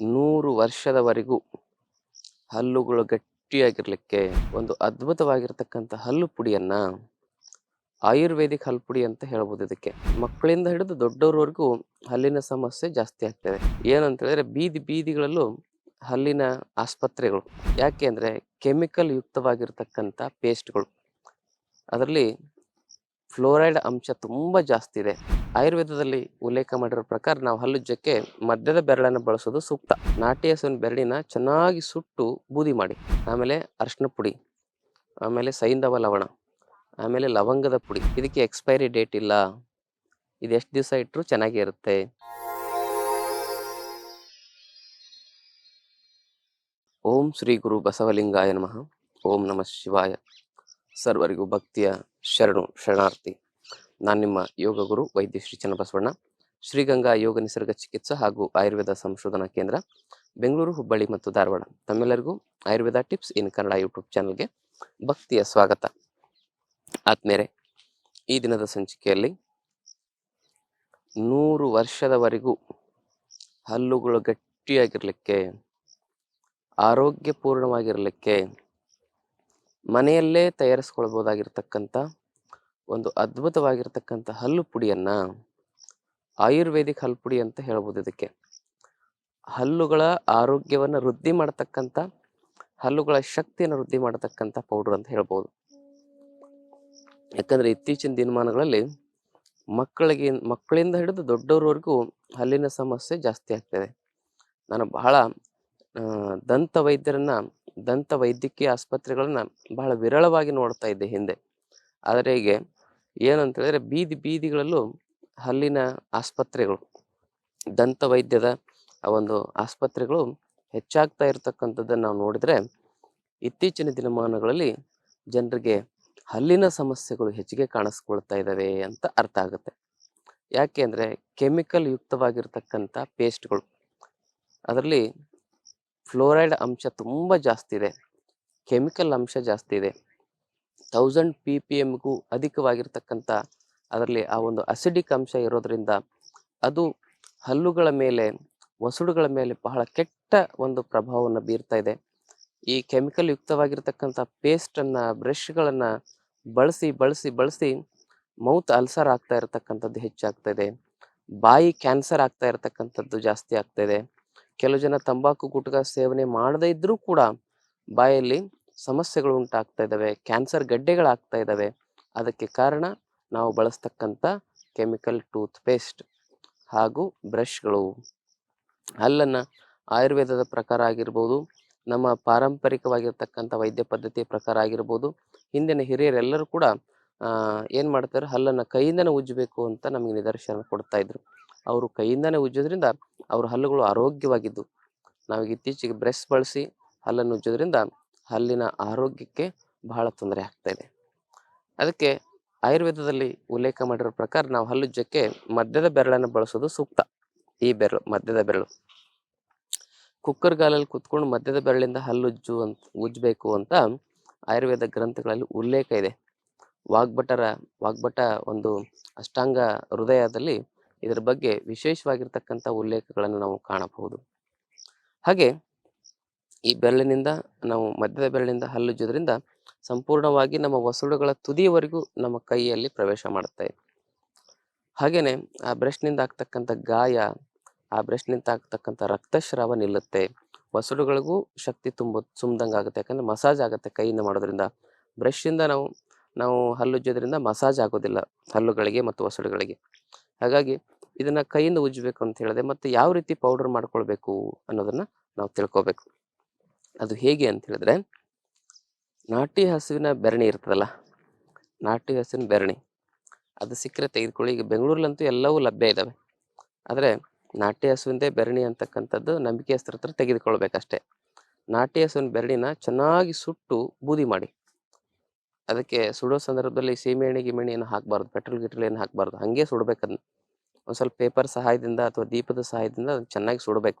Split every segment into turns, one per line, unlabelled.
ನೂರು ವರ್ಷದವರೆಗೂ ಹಲ್ಲುಗಳು ಗಟ್ಟಿಯಾಗಿರಲಿಕ್ಕೆ ಒಂದು ಅದ್ಭುತವಾಗಿರ್ತಕ್ಕಂಥ ಹಲ್ಲು ಪುಡಿಯನ್ನ ಆಯುರ್ವೇದಿಕ್ ಹಲ್ಲು ಪುಡಿ ಅಂತ ಹೇಳ್ಬೋದು ಇದಕ್ಕೆ. ಮಕ್ಕಳಿಂದ ಹಿಡಿದು ದೊಡ್ಡವ್ರವರೆಗೂ ಹಲ್ಲಿನ ಸಮಸ್ಯೆ ಜಾಸ್ತಿ ಆಗ್ತದೆ. ಏನಂತ ಹೇಳಿದ್ರೆ ಬೀದಿ ಬೀದಿಗಳಲ್ಲೂ ಹಲ್ಲಿನ ಆಸ್ಪತ್ರೆಗಳು, ಯಾಕೆ ಅಂದರೆ ಕೆಮಿಕಲ್ ಯುಕ್ತವಾಗಿರ್ತಕ್ಕಂಥ ಪೇಸ್ಟ್ಗಳು. ಅದರಲ್ಲಿ ಫ್ಲೋರೈಡ್ ಅಂಶ ತುಂಬ ಜಾಸ್ತಿ ಇದೆ. ಆಯುರ್ವೇದದಲ್ಲಿ ಉಲ್ಲೇಖ ಮಾಡಿರೋ ಪ್ರಕಾರ ನಾವು ಹಲ್ಲುಜ್ಜಕ್ಕೆ ಮಧ್ಯದ ಬೆರಳನ್ನು ಬಳಸೋದು ಸೂಕ್ತ. ನಾಟಿ ಹಸುವಿನ ಬೆರಳಿನ ಚೆನ್ನಾಗಿ ಸುಟ್ಟು ಬೂದಿ ಮಾಡಿ. ಆಮೇಲೆ ಅರಿಶಿನ ಪುಡಿ, ಆಮೇಲೆ ಸೈಂಧವ ಲವಣ, ಆಮೇಲೆ ಲವಂಗದ ಪುಡಿ. ಇದಕ್ಕೆ ಎಕ್ಸ್ಪೈರಿ ಡೇಟ್ ಇಲ್ಲ. ಇದು ಎಷ್ಟು ದಿವಸ ಇಟ್ಟರು ಚೆನ್ನಾಗಿ ಇರುತ್ತೆ. ಓಂ ಶ್ರೀ ಗುರು ಬಸವಲಿಂಗಾಯ ನಮಃ. ಓಂ ನಮಃ ಶಿವಾಯ. ಸರ್ವರಿಗೂ ಭಕ್ತಿಯ ಶರಣು, ಶರಣಾರ್ಥಿ. ನಾನು ನಿಮ್ಮ ಯೋಗ ಗುರು ವೈದ್ಯ ಶ್ರೀ ಚನ್ನಬಸವಣ್ಣ, ಶ್ರೀಗಂಗಾ ಯೋಗ ನಿಸರ್ಗ ಚಿಕಿತ್ಸಾ ಹಾಗೂ ಆಯುರ್ವೇದ ಸಂಶೋಧನಾ ಕೇಂದ್ರ, ಬೆಂಗಳೂರು, ಹುಬ್ಬಳ್ಳಿ ಮತ್ತು ಧಾರವಾಡ. ತಮ್ಮೆಲ್ಲರಿಗೂ Ayurveda tips in Kannada YouTube ಚಾನಲ್ಗೆ ಭಕ್ತಿಯ ಸ್ವಾಗತ. ಆತ್ಮೇರೆ ಈ ದಿನದ ಸಂಚಿಕೆಯಲ್ಲಿ ನೂರು ವರ್ಷದವರೆಗೂ ಹಲ್ಲುಗಳು ಗಟ್ಟಿಯಾಗಿರಲಿಕ್ಕೆ, ಆರೋಗ್ಯಪೂರ್ಣವಾಗಿರಲಿಕ್ಕೆ ಮನೆಯಲ್ಲೇ ತಯಾರಿಸ್ಕೊಳ್ಬೋದಾಗಿರ್ತಕ್ಕಂಥ ಒಂದು ಅದ್ಭುತವಾಗಿರ್ತಕ್ಕಂಥ ಹಲ್ಲು ಪುಡಿಯನ್ನ, ಆಯುರ್ವೇದಿಕ್ ಹಲ್ಲು ಪುಡಿ ಅಂತ ಹೇಳ್ಬೋದು ಇದಕ್ಕೆ. ಹಲ್ಲುಗಳ ಆರೋಗ್ಯವನ್ನ ವೃದ್ಧಿ ಮಾಡತಕ್ಕಂಥ, ಹಲ್ಲುಗಳ ಶಕ್ತಿಯನ್ನು ವೃದ್ಧಿ ಮಾಡತಕ್ಕಂಥ ಪೌಡರ್ ಅಂತ ಹೇಳ್ಬೋದು. ಯಾಕಂದ್ರೆ ಇತ್ತೀಚಿನ ದಿನಮಾನಗಳಲ್ಲಿ ಮಕ್ಕಳಿಗೆ, ಮಕ್ಕಳಿಂದ ಹಿಡಿದು ದೊಡ್ಡವರವರೆಗೂ ಹಲ್ಲಿನ ಸಮಸ್ಯೆ ಜಾಸ್ತಿ ಆಗ್ತದೆ. ನಾನು ಬಹಳ ದಂತ ವೈದ್ಯರನ್ನ, ದಂತ ವೈದ್ಯಕೀಯ ಆಸ್ಪತ್ರೆಗಳನ್ನ ಬಹಳ ವಿರಳವಾಗಿ ನೋಡ್ತಾ ಇದ್ದೆ ಹಿಂದೆ. ಆದರೆ ಈಗ ಏನಂತ ಹೇಳಿದ್ರೆ ಬೀದಿ ಬೀದಿಗಳಲ್ಲೂ ಹಲ್ಲಿನ ಆಸ್ಪತ್ರೆಗಳು, ದಂತ ವೈದ್ಯದ ಆ ಒಂದು ಆಸ್ಪತ್ರೆಗಳು ಹೆಚ್ಚಾಗ್ತಾ ಇರತಕ್ಕಂಥದ್ದನ್ನು ನಾವು ನೋಡಿದ್ರೆ ಇತ್ತೀಚಿನ ದಿನಮಾನಗಳಲ್ಲಿ ಜನರಿಗೆ ಹಲ್ಲಿನ ಸಮಸ್ಯೆಗಳು ಹೆಚ್ಚಿಗೆ ಕಾಣಿಸ್ಕೊಳ್ತಾ ಇದ್ದಾವೆ ಅಂತ ಅರ್ಥ ಆಗುತ್ತೆ. ಯಾಕೆ ಅಂದರೆ ಕೆಮಿಕಲ್ ಯುಕ್ತವಾಗಿರ್ತಕ್ಕಂಥ ಪೇಸ್ಟ್ಗಳು, ಅದರಲ್ಲಿ ಫ್ಲೋರೈಡ್ ಅಂಶ ತುಂಬ ಜಾಸ್ತಿ ಇದೆ, ಕೆಮಿಕಲ್ ಅಂಶ ಜಾಸ್ತಿ ಇದೆ. ತೌಸಂಡ್ ಪಿ ಪಿ ಎಮ್ಗೂ ಅಧಿಕವಾಗಿರ್ತಕ್ಕಂಥ ಅದರಲ್ಲಿ ಆ ಒಂದು ಅಸಿಡಿಕ್ ಅಂಶ ಇರೋದ್ರಿಂದ ಅದು ಹಲ್ಲುಗಳ ಮೇಲೆ ವಸುಡುಗಳ ಮೇಲೆ ಬಹಳ ಕೆಟ್ಟ ಒಂದು ಪ್ರಭಾವವನ್ನು ಬೀರ್ತಾ ಇದೆ. ಈ ಕೆಮಿಕಲ್ ಯುಕ್ತವಾಗಿರ್ತಕ್ಕಂಥ ಪೇಸ್ಟನ್ನು ಬ್ರಷ್ಗಳನ್ನು ಬಳಸಿ ಬಳಸಿ ಬಳಸಿ ಮೌತ್ ಅಲ್ಸರ್ ಆಗ್ತಾ ಇರತಕ್ಕಂಥದ್ದು ಹೆಚ್ಚಾಗ್ತಾ ಇದೆ. ಬಾಯಿ ಕ್ಯಾನ್ಸರ್ ಆಗ್ತಾ ಇರತಕ್ಕಂಥದ್ದು ಜಾಸ್ತಿ ಆಗ್ತಾ ಇದೆ. ಕೆಲವು ಜನ ತಂಬಾಕು, ಗುಟ್ಕ ಸೇವನೆ ಮಾಡದೇ ಇದ್ದರೂ ಕೂಡ ಬಾಯಲ್ಲಿ ಸಮಸ್ಯೆಗಳು ಉಂಟಾಗ್ತಾ ಇದ್ದಾವೆ ಕ್ಯಾನ್ಸರ್ ಗಡ್ಡೆಗಳಾಗ್ತಾ ಇದ್ದಾವೆ ಅದಕ್ಕೆ ಕಾರಣ ನಾವು ಬಳಸ್ತಕ್ಕಂಥ ಕೆಮಿಕಲ್ ಟೂತ್ ಪೇಸ್ಟ್ ಹಾಗೂ ಬ್ರಷ್ಗಳು. ಹಲ್ಲನ್ನು ಆಯುರ್ವೇದದ ಪ್ರಕಾರ ಆಗಿರ್ಬೋದು, ನಮ್ಮ ಪಾರಂಪರಿಕವಾಗಿರ್ತಕ್ಕಂಥ ವೈದ್ಯ ಪದ್ಧತಿಯ ಪ್ರಕಾರ ಆಗಿರ್ಬೋದು, ಹಿಂದಿನ ಹಿರಿಯರೆಲ್ಲರೂ ಕೂಡ ಏನು ಮಾಡ್ತಾರೆ, ಹಲ್ಲನ್ನು ಕೈಯಿಂದನೇ ಉಜ್ಜಬೇಕು ಅಂತ ನಮಗೆ ನಿದರ್ಶನ ಕೊಡ್ತಾ ಇದ್ರು. ಅವರು ಕೈಯಿಂದನೇ ಉಜ್ಜೋದ್ರಿಂದ ಅವ್ರ ಹಲ್ಲುಗಳು ಆರೋಗ್ಯವಾಗಿದ್ದು. ನಾವೀಗ ಇತ್ತೀಚೆಗೆ ಬ್ರೆಸ್ ಬಳಸಿ ಹಲ್ಲನ್ನು ಉಜ್ಜೋದ್ರಿಂದ ಹಲ್ಲಿನ ಆರೋಗ್ಯಕ್ಕೆ ಬಹಳ ತೊಂದರೆ ಆಗ್ತಾ ಇದೆ. ಅದಕ್ಕೆ ಆಯುರ್ವೇದದಲ್ಲಿ ಉಲ್ಲೇಖ ಮಾಡಿರೋ ಪ್ರಕಾರ ನಾವು ಹಲ್ಲುಜ್ಜಕ್ಕೆ ಮಧ್ಯದ ಬೆರಳನ್ನು ಬಳಸೋದು ಸೂಕ್ತ. ಈ ಬೆರಳು ಮಧ್ಯದ ಬೆರಳು. ಕುಕ್ಕರ್ ಗಾಲಲ್ಲಿ ಕುತ್ಕೊಂಡು ಮಧ್ಯದ ಬೆರಳಿಂದ ಹಲ್ಲುಜ್ಜು ಅಂತ, ಉಜ್ಜಬೇಕು ಅಂತ ಆಯುರ್ವೇದ ಗ್ರಂಥಗಳಲ್ಲಿ ಉಲ್ಲೇಖ ಇದೆ. ವಾಗ್ಭಟರ, ವಾಗ್ಭಟ ಒಂದು ಅಷ್ಟಾಂಗ ಹೃದಯದಲ್ಲಿ ಇದರ ಬಗ್ಗೆ ವಿಶೇಷವಾಗಿರ್ತಕ್ಕಂಥ ಉಲ್ಲೇಖಗಳನ್ನು ನಾವು ಕಾಣಬಹುದು. ಹಾಗೆ ಈ ಬೆರಳಿನಿಂದ, ನಾವು ಮಧ್ಯದ ಬೆರಳಿನಿಂದ ಹಲ್ಲುಜ್ಜೋದ್ರಿಂದ ಸಂಪೂರ್ಣವಾಗಿ ನಮ್ಮ ವಸುಳುಗಳ ತುದಿಯವರೆಗೂ ನಮ್ಮ ಕೈಯಲ್ಲಿ ಪ್ರವೇಶ ಮಾಡುತ್ತೆ. ಹಾಗೆಯೇ ಆ ಬ್ರಷ್ನಿಂದ ಆಗ್ತಕ್ಕಂಥ ಗಾಯ, ಆ ಬ್ರಷ್ನಿಂದ ಆಗ್ತಕ್ಕಂಥ ರಕ್ತಸ್ರಾವ ನಿಲ್ಲುತ್ತೆ. ವಸುಳುಗಳಿಗೂ ಶಕ್ತಿ ತುಂಬ, ತುಂಬ್ದಂಗೆ ಆಗುತ್ತೆ. ಯಾಕಂದರೆ ಮಸಾಜ್ ಆಗುತ್ತೆ ಕೈಯಿಂದ ಮಾಡೋದ್ರಿಂದ. ಬ್ರಷಿಂದ ನಾವು ನಾವು ಹಲ್ಲುಜ್ಜೋದ್ರಿಂದ ಮಸಾಜ್ ಆಗೋದಿಲ್ಲ ಹಲ್ಲುಗಳಿಗೆ ಮತ್ತು ವಸುಳುಗಳಿಗೆ ಹಾಗಾಗಿ ಇದನ್ನು ಕೈಯಿಂದ ಉಜ್ಜಬೇಕು ಅಂತ ಹೇಳಿದೆ. ಮತ್ತು ಯಾವ ರೀತಿ ಪೌಡರ್ ಮಾಡ್ಕೊಳ್ಬೇಕು ಅನ್ನೋದನ್ನು ನಾವು ತಿಳ್ಕೊಬೇಕು. ಅದು ಹೇಗೆ ಅಂತ ಹೇಳಿದ್ರೆ, ನಾಟಿ ಹಸುವಿನ ಬೆರಣಿ ಇರ್ತದಲ್ಲ, ನಾಟಿ ಹಸುವಿನ ಬೆರಣಿ, ಅದು ಸಿಕ್ಕರೆ ತೆಗೆದುಕೊಳ್ಳಿ. ಈಗ ಬೆಂಗಳೂರಲ್ಲಂತೂ ಎಲ್ಲವೂ ಲಭ್ಯ ಇದ್ದಾವೆ ಆದರೆ ನಾಟಿ ಹಸುವಿಂದೇ ಬೆರಣಿ ಅಂತಕ್ಕಂಥದ್ದು ನಂಬಿಕೆ ಹಸ್ತ್ರ ಹತ್ರ ತೆಗೆದುಕೊಳ್ಬೇಕಷ್ಟೇ. ನಾಟಿ ಹಸುವಿನ ಬೆರಣಿನ ಚೆನ್ನಾಗಿ ಸುಟ್ಟು ಬೂದಿ ಮಾಡಿ. ಅದಕ್ಕೆ ಸುಡೋ ಸಂದರ್ಭದಲ್ಲಿ ಸೀಮೆಎಣ್ಣೆ ಗಿಮೆಣ್ಣೆ ಏನು ಹಾಕಬಾರ್ದು, ಪೆಟ್ರೋಲ್ ಗಿಟ್ರೋಲ್ ಏನು ಹಾಕಬಾರ್ದು, ಹಾಗೆ ಸುಡ್ಬೇಕದನ್ನ ಒಂದು ಸ್ವಲ್ಪ ಪೇಪರ್ ಸಹಾಯದಿಂದ ಅಥವಾ ದೀಪದ ಸಹಾಯದಿಂದ ಅದನ್ನು ಚೆನ್ನಾಗಿ ಸುಡಬೇಕು.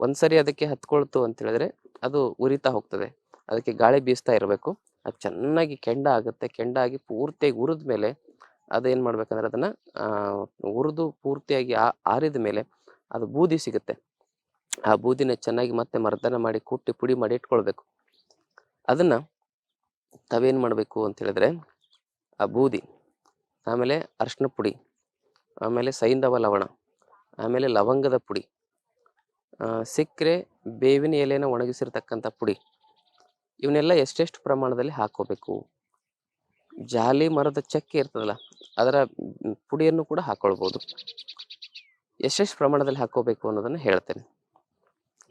ಒಂದ್ಸರಿ ಅದಕ್ಕೆ ಹತ್ಕೊಳ್ತು ಅಂತ ಹೇಳಿದ್ರೆ ಅದು ಉರಿತಾ ಹೋಗ್ತದೆ. ಅದಕ್ಕೆ ಗಾಳಿ ಬೀಸ್ತಾ ಇರಬೇಕು. ಅದು ಚೆನ್ನಾಗಿ ಕೆಂಡ ಆಗುತ್ತೆ. ಕೆಂಡ ಆಗಿ ಪೂರ್ತಿಯಾಗಿ ಉರಿದ ಮೇಲೆ ಅದೇನು ಮಾಡ್ಬೇಕಂದ್ರೆ ಅದನ್ನು ಹುರಿದು ಪೂರ್ತಿಯಾಗಿ ಆರಿದ ಮೇಲೆ ಅದು ಬೂದಿ ಸಿಗುತ್ತೆ. ಆ ಬೂದಿನ ಚೆನ್ನಾಗಿ ಮತ್ತೆ ಮರ್ದನ ಮಾಡಿ ಕುಟ್ಟಿ ಪುಡಿ ಮಾಡಿ ಇಟ್ಕೊಳ್ಬೇಕು. ಅದನ್ನು ತಾವೇನು ಮಾಡಬೇಕು ಅಂತ ಹೇಳಿದ್ರೆ, ಆ ಬೂದಿ, ಆಮೇಲೆ ಅರ್ಶಿನ ಪುಡಿ, ಆಮೇಲೆ ಸೈಂಧವ ಲವಣ, ಆಮೇಲೆ ಲವಂಗದ ಪುಡಿ ಸಿಕ್ಕರೆ ಬೇವಿನ ಎಲೆನ ಒಣಗಿಸಿರ್ತಕ್ಕಂಥ ಪುಡಿ. ಇವನ್ನೆಲ್ಲ ಎಷ್ಟೆಷ್ಟು ಪ್ರಮಾಣದಲ್ಲಿ ಹಾಕೋಬೇಕು ಜಾಲಿ ಮರದ ಚಕ್ಕೆ ಇರ್ತದಲ್ಲ, ಅದರ ಪುಡಿಯನ್ನು ಕೂಡ ಹಾಕೊಳ್ಬೋದು. ಎಷ್ಟೆಷ್ಟು ಪ್ರಮಾಣದಲ್ಲಿ ಹಾಕೋಬೇಕು ಅನ್ನೋದನ್ನು ಹೇಳ್ತೇನೆ.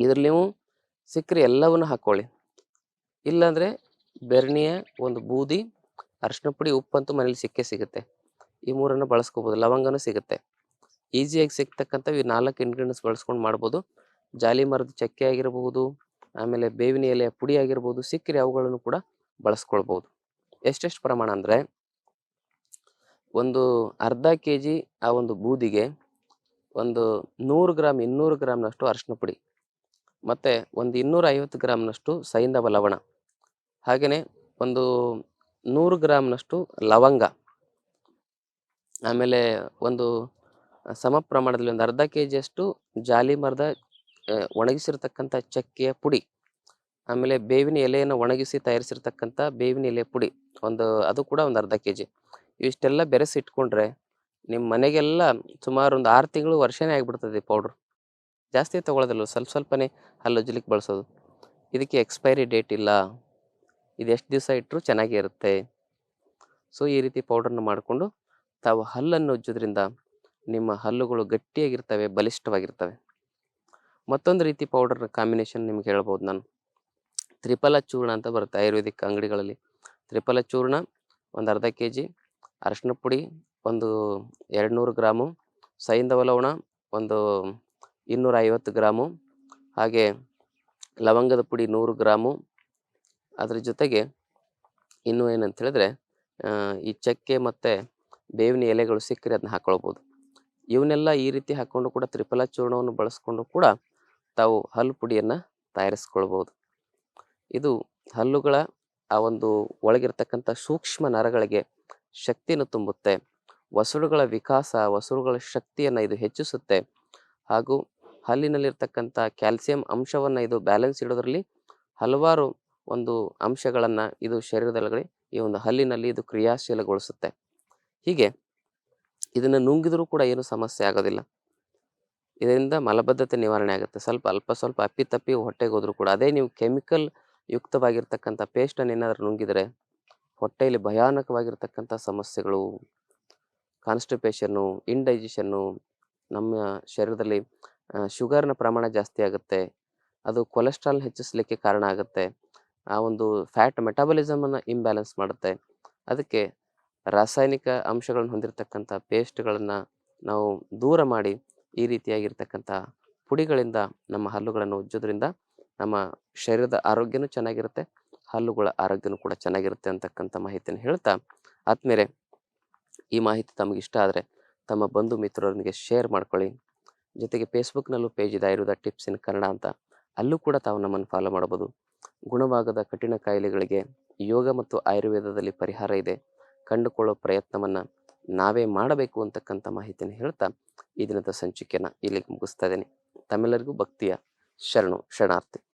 ಇದ್ರಲ್ಲಿ ನೀವು ಸಿಕ್ಕರೆ ಎಲ್ಲವನ್ನು ಹಾಕ್ಕೊಳ್ಳಿ. ಇಲ್ಲಾಂದರೆ ಬೆರಣಿಯ ಒಂದು ಬೂದಿ ಅರಿಶಿನ ಪುಡಿ, ಉಪ್ಪಂತೂ ಮನೇಲಿ ಸಿಕ್ಕೇ ಸಿಗುತ್ತೆ. ಈ ಮೂರನ್ನು ಬಳಸ್ಕೋಬೋದು, ಲವಂಗನೂ ಸಿಗುತ್ತೆ. ಈಸಿಯಾಗಿ ಸಿಗ್ತಕ್ಕಂಥ ಈ ನಾಲ್ಕು ಇಂಗ್ರೀಡಿಯೆಂಟ್ಸ್ ಬಳಸ್ಕೊಂಡು ಮಾಡ್ಬೋದು. ಜಾಲಿ ಮರದ ಚಕ್ಕೆ ಆಗಿರಬಹುದು ಆಮೇಲೆ ಬೇವಿನ ಎಲೆಯ ಪುಡಿ ಆಗಿರ್ಬೋದು, ಸಿಕ್ಕರೆ ಅವುಗಳನ್ನು ಕೂಡ ಬಳಸ್ಕೊಳ್ಬಹುದು ಎಷ್ಟೆಷ್ಟು ಪ್ರಮಾಣ ಅಂದರೆ, ಒಂದು ಅರ್ಧ ಕೆ ಜಿ ಆ ಒಂದು ಬೂದಿಗೆ ಒಂದು ನೂರು ಗ್ರಾಮ್ ಇನ್ನೂರು ಗ್ರಾಮ್ನಷ್ಟು ಅರಿಶಿನ ಪುಡಿ, ಮತ್ತು ಒಂದು ಇನ್ನೂರ ಐವತ್ತು ಗ್ರಾಮ್ನಷ್ಟು ಸೈಂಧವ ಲವಣ ಹಾಗೆಯೇ ಒಂದು ನೂರು ಗ್ರಾಮ್ನಷ್ಟು ಲವಂಗ, ಆಮೇಲೆ ಒಂದು ಸಮ ಪ್ರಮಾಣದಲ್ಲಿ ಒಂದು ಅರ್ಧ ಕೆ ಜಿಯಷ್ಟು ಜಾಲಿ ಮರದ ಒಣಗಿಸಿರ್ತಕ್ಕಂಥ ಚಕ್ಕೆಯ ಪುಡಿ, ಆಮೇಲೆ ಬೇವಿನ ಎಲೆಯನ್ನು ಒಣಗಿಸಿ ತಯಾರಿಸಿರ್ತಕ್ಕಂಥ ಬೇವಿನ ಎಲೆ ಪುಡಿ, ಒಂದು, ಅದು ಕೂಡ ಒಂದು ಅರ್ಧ ಕೆ ಜಿ ಇವಿಷ್ಟೆಲ್ಲ ಬೆರೆಸಿ ಇಟ್ಕೊಂಡ್ರೆ ನಿಮ್ಮ ಮನೆಗೆಲ್ಲ ಸುಮಾರು ಒಂದು ಆರು ತಿಂಗಳು ವರ್ಷನೇ ಆಗಿಬಿಡ್ತದೆ ಪೌಡ್ರ್. ಜಾಸ್ತಿ ತೊಗೊಳೋದಿಲ್ಲ, ಸ್ವಲ್ಪ ಸ್ವಲ್ಪನೇ ಹಲ್ಲುಜ್ಜಲಿಕ್ಕೆ ಬಳಸೋದು. ಇದಕ್ಕೆ ಎಕ್ಸ್ಪೈರಿ ಡೇಟ್ ಇಲ್ಲ. ಇದು ಎಷ್ಟು ದಿವಸ ಇಟ್ಟರೂ ಚೆನ್ನಾಗೇ ಇರುತ್ತೆ. ಸೊ, ಈ ರೀತಿ ಪೌಡ್ರನ್ನು ಮಾಡಿಕೊಂಡು ತಾವು ಹಲ್ಲನ್ನು ಉಜ್ಜೋದ್ರಿಂದ ನಿಮ್ಮ ಹಲ್ಲುಗಳು ಗಟ್ಟಿಯಾಗಿರ್ತವೆ, ಬಲಿಷ್ಠವಾಗಿರ್ತವೆ. ಮತ್ತೊಂದು ರೀತಿ ಪೌಡರ್ ಕಾಂಬಿನೇಷನ್ ನಿಮ್ಗೆ ಹೇಳ್ಬೋದು ನಾನು. ತ್ರಿಫಲ ಚೂರ್ಣ ಅಂತ ಬರುತ್ತೆ ಆಯುರ್ವೇದಿಕ್ ಅಂಗಡಿಗಳಲ್ಲಿ. ತ್ರಿಫಲ ಚೂರ್ಣ ಒಂದು ಅರ್ಧ ಕೆ ಜಿ ಅರಶಿನ ಪುಡಿ ಒಂದು ಎರಡು ನೂರು ಗ್ರಾಮು, ಸೈಂಧವ ಲವಣ ಒಂದು ಇನ್ನೂರ ಐವತ್ತು ಗ್ರಾಮು, ಹಾಗೆ ಲವಂಗದ ಪುಡಿ ನೂರು ಗ್ರಾಮು. ಅದ್ರ ಜೊತೆಗೆ ಇನ್ನೂ ಏನಂತ ಹೇಳಿದ್ರೆ ಈ ಚಕ್ಕೆ ಮತ್ತು ಬೇವಿನ ಎಲೆಗಳು ಸಿಕ್ಕರೆ ಅದನ್ನ ಹಾಕ್ಕೊಳ್ಬೋದು ಇವನ್ನೆಲ್ಲ ಈ ರೀತಿ ಹಾಕ್ಕೊಂಡು ಕೂಡ ತ್ರಿಫಲ ಚೂರ್ಣವನ್ನು ಬಳಸ್ಕೊಂಡು ಕೂಡ ತಾವು ಹಲ್ಲು ಪುಡಿಯನ್ನು ತಯಾರಿಸ್ಕೊಳ್ಬೋದು. ಇದು ಹಲ್ಲುಗಳ ಆ ಒಂದು ಒಳಗಿರ್ತಕ್ಕಂಥ ಸೂಕ್ಷ್ಮ ನರಗಳಿಗೆ ಶಕ್ತಿಯನ್ನು ತುಂಬುತ್ತೆ. ವಸಡುಗಳ ವಿಕಾಸ ವಸಡುಗಳ ಶಕ್ತಿಯನ್ನು ಇದು ಹೆಚ್ಚಿಸುತ್ತೆ. ಹಾಗೂ ಹಲ್ಲಿನಲ್ಲಿರ್ತಕ್ಕಂಥ ಕ್ಯಾಲ್ಸಿಯಂ ಅಂಶವನ್ನು ಇದು ಬ್ಯಾಲೆನ್ಸ್ ಇಡೋದ್ರಲ್ಲಿ ಹಲವಾರು ಒಂದು ಅಂಶಗಳನ್ನು ಇದು ಶರೀರದೊಳಗಡೆ ಈ ಒಂದು ಹಲ್ಲಿನಲ್ಲಿ ಇದು ಕ್ರಿಯಾಶೀಲಗೊಳಿಸುತ್ತೆ. ಹೀಗೆ ಇದನ್ನು ನುಂಗಿದರೂ ಕೂಡ ಏನು ಸಮಸ್ಯೆ ಆಗೋದಿಲ್ಲ. ಇದರಿಂದ ಮಲಬದ್ಧತೆ ನಿವಾರಣೆ ಆಗುತ್ತೆ. ಸ್ವಲ್ಪ ಅಲ್ಪ ಸ್ವಲ್ಪ ಅಪ್ಪಿತಪ್ಪಿ ಹೊಟ್ಟೆಗೆ ಹೋದರೂ ಕೂಡ ಅದೇ ನೀವು ಕೆಮಿಕಲ್ ಯುಕ್ತವಾಗಿರ್ತಕ್ಕಂಥ ಪೇಸ್ಟನ್ನು ಏನಾದರೂ ನುಂಗಿದರೆ ಹೊಟ್ಟೆಯಲ್ಲಿ ಭಯಾನಕವಾಗಿರ್ತಕ್ಕಂಥ ಸಮಸ್ಯೆಗಳು ಕಾನ್ಸ್ಟಿಪೇಷನ್ನು ಇಂಡೈಜೆಷನ್ನು ನಮ್ಮ ಶರೀರದಲ್ಲಿ ಶುಗರ್ನ ಪ್ರಮಾಣ ಜಾಸ್ತಿ ಆಗುತ್ತೆ. ಅದು ಕೊಲೆಸ್ಟ್ರಾಲ್ ಹೆಚ್ಚಿಸಲಿಕ್ಕೆ ಕಾರಣ ಆಗುತ್ತೆ. ಆ ಒಂದು ಫ್ಯಾಟ್ ಮೆಟಾಬಲಿಸಮನ್ನು ಇಂಬ್ಯಾಲೆನ್ಸ್ ಮಾಡುತ್ತೆ. ಅದಕ್ಕೆ ರಾಸಾಯನಿಕ ಅಂಶಗಳನ್ನು ಹೊಂದಿರತಕ್ಕಂಥ ಪೇಸ್ಟ್ಗಳನ್ನು ನಾವು ದೂರ ಮಾಡಿ ಈ ರೀತಿಯಾಗಿರ್ತಕ್ಕಂಥ ಪುಡಿಗಳಿಂದ ನಮ್ಮ ಹಲ್ಲುಗಳನ್ನು ಉಜ್ಜೋದ್ರಿಂದ ನಮ್ಮ ಶರೀರದ ಆರೋಗ್ಯನೂ ಚೆನ್ನಾಗಿರುತ್ತೆ, ಹಲ್ಲುಗಳ ಆರೋಗ್ಯನೂ ಕೂಡ ಚೆನ್ನಾಗಿರುತ್ತೆ ಅಂತಕ್ಕಂಥ ಮಾಹಿತಿಯನ್ನು ಹೇಳ್ತಾ ಆದ್ಮೇಲೆ ಈ ಮಾಹಿತಿ ತಮಗೆ ಇಷ್ಟ ಆದರೆ ತಮ್ಮ ಬಂಧು ಮಿತ್ರರೊಂದಿಗೆ ಶೇರ್ ಮಾಡ್ಕೊಳ್ಳಿ. ಜೊತೆಗೆ ಫೇಸ್ಬುಕ್ನಲ್ಲೂ ಪೇಜ್ ಇದೆ, ಇರುವುದ ಟಿಪ್ಸ್ ಇನ್ ಕನ್ನಡ ಅಂತ. ಅಲ್ಲೂ ಕೂಡ ತಾವು ನಮ್ಮನ್ನು ಫಾಲೋ ಮಾಡಬಹುದು. ಗುಣವಾಗದ ಕಠಿಣ ಕಾಯಿಲೆಗಳಿಗೆ ಯೋಗ ಮತ್ತು ಆಯುರ್ವೇದದಲ್ಲಿ ಪರಿಹಾರ ಇದೆ. ಕಂಡುಕೊಳ್ಳೋ ಪ್ರಯತ್ನವನ್ನು ನಾವೇ ಮಾಡಬೇಕು ಅಂತಕ್ಕಂಥ ಮಾಹಿತಿಯನ್ನು ಹೇಳ್ತಾ ಈ ದಿನದ ಸಂಚಿಕೆಯನ್ನು ಇಲ್ಲಿಗೆ ಮುಗಿಸ್ತಾ ಇದ್ದೀನಿ. ತಮ್ಮೆಲ್ಲರಿಗೂ ಭಕ್ತಿಯ ಶರಣು, ಶರಣಾರ್ಥಿ.